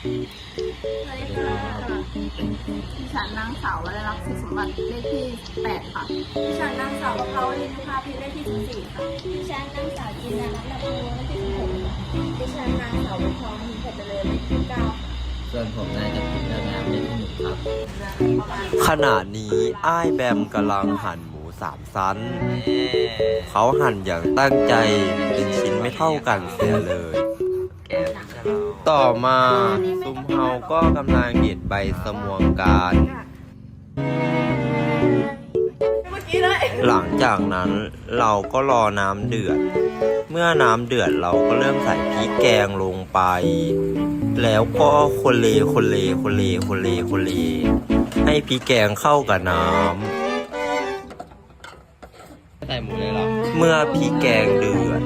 สวัสดีค่ะดิฉันนางสาววรรักษ์สุขสมบัติเลขที่แปดค่ะดิฉันนางสาวประภาวดีนุภาพิเลขที่สิบสี่ค่ะดิฉันนางสาวจินดารัตน์ลำพูนเลขที่สิบหกดิฉันนางสาวบุญทองหินเพชรเจริญเลขที่เก้าส่วนผมนายกับพิมพ์นางงามเลขที่หนึ่งครับ ขณะนี้อ้ายแบมกำลังหั่นหมูสามชั้น เขาหั่นอย่างตั้งใจเป็นชิ้นไม่เท่ากันเสียเลย แกไม่ใช่เรา ต่อมาซุมเฮาก็กำลังเด็ดใบสมวงการ หลังจากนั้นเราก็รอน้ำเดือด เมื่อน้ำเดือดเราก็เริ่มใส่พริกแกงลงไป แล้วก็คนเลคนเลคนเลคนเลคนเลให้พริกแกงเข้ากับน้ำใส่หมูเลยเหรอเมื่อพริกแกงเดือด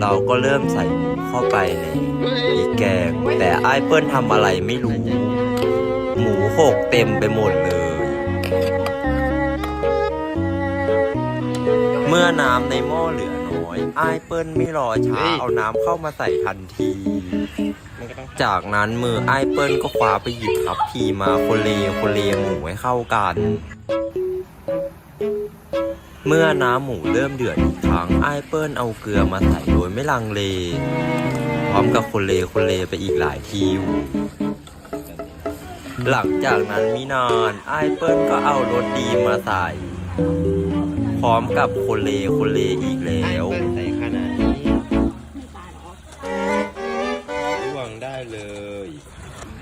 เราก็เริ่มใส่หมูเข้าไปในพริกแกงแต่ ไอ้ายเปิ้ลทำอะไรไม่รู้ หมูหกเต็มไปหมดเลย เมื่อน้ำในหม้อเหลือน้อยไอ้ายเปิ้ลไม่รอช้าเอาน้ำเข้ามาใส่ทันทีมันก็ต้องจากนั้นมือไอ้ายเปิ้ลก็คว้าไปหยิบทับพีมาคนเลคนเลหมูให้เข้ากัน เมื่อน้ำหมูเริ่มเดือดอีกครั้งไอ้ายเปิ้ลเอาเกลือมาใส่โดยไม่ลังเล พร้อมกับคนเลคนเลไปอีกหลายทีอยู่หลังจากนั้นมินานไอ้ายเปิ้ลก็เอารสดีมาใส่ พร้อมกับคนเลคนเลอีกแล้ไอ้วเปิ้ลใส่ขนาดนี้ร่วงได้เลย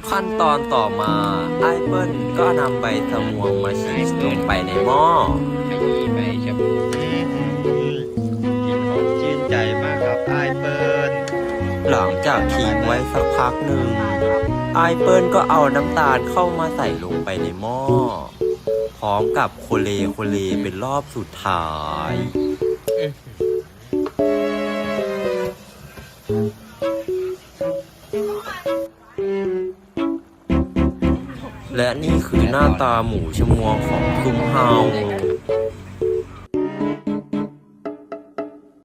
ขั้นตอนต่อมาไอ้ายเปิ้ลก็นำใบสมวงมาฉีกลงไปในหม้อ ลังจากทิ้งไว้สักพักหนึ่งไอเปิลก็เอาน้ำตาลเข้ามาใส่ลงไปในหม้อ พร้อมกับโคเลโคเลเป็นรอบสุดท้าย และนี่คือหน้าตาหมูชมวงของคุมเฮา